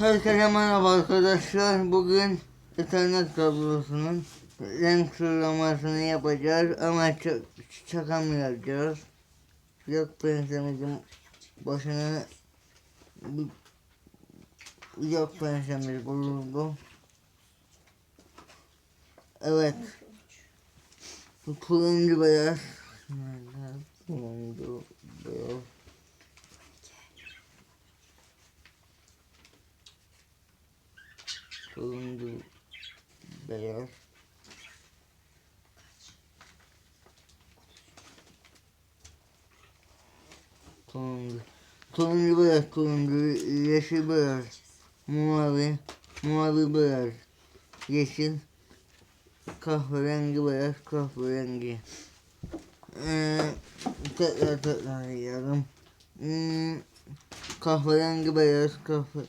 Herkese merhaba arkadaşlar. Bugün internet kablosunun renk sıralamasını yapacağız ama çakamayacağız. Yok pensemizin başına yok pensemiz bulundu. Evet. Turuncu beyaz. Turuncu beyaz. Turuncu beyaz. Turuncu. Turuncu beyaz, turuncu, yeşil beyaz, mavi, mavi beyaz, yeşil, kahverengi beyaz, kahverengi. Ee, tekrar tekrar yiyelim. Hmm, kahverengi beyaz, kahve,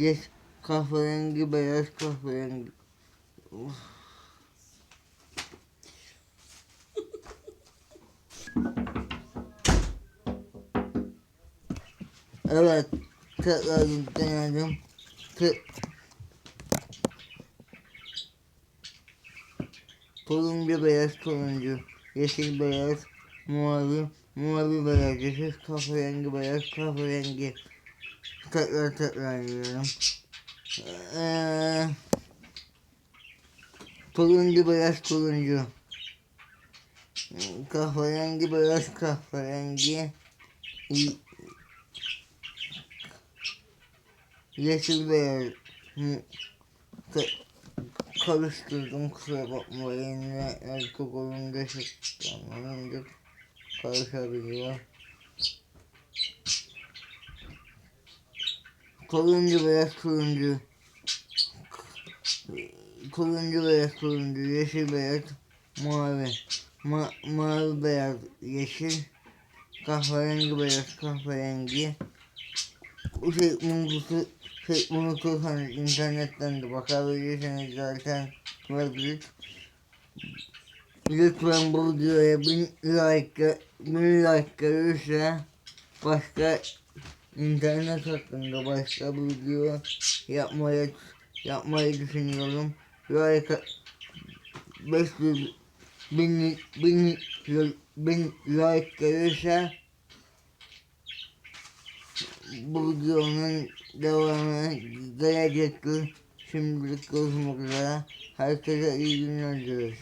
Yes, kahverengi, beyaz kahverengi. Evet, tekrar denedim. Tek... Turuncu, beyaz, turuncu, yeşil, beyaz, mavi, mavi, beyaz, yeşil, kahverengi, beyaz, kahverengi. Tekrar tekrar yiyorum. Ee, turuncu beyaz turuncu. Kahverengi beyaz kahverengi. Yeşil beyaz. Ka- Karıştırdım kusura bakmayın. Erkek olunca şıklanlanınca karışabiliyor. Turuncu beyaz turuncu. Turuncu beyaz turuncu. Yeşil beyaz mavi. Ma mavi beyaz yeşil. Kahverengi beyaz kahverengi. Bu şey unutusu şey unutursanız internetten de bakabilirsiniz zaten mevcut. Lütfen bu videoya bin like, bin like gelirse başka İnternet hakkında başka bir video yapmayı yapmayı düşünüyorum. Like 500 bin, bin, bin like gelirse bu videonun devamı gelecektir. Şimdilik görüşmek üzere. Herkese iyi günler dileriz.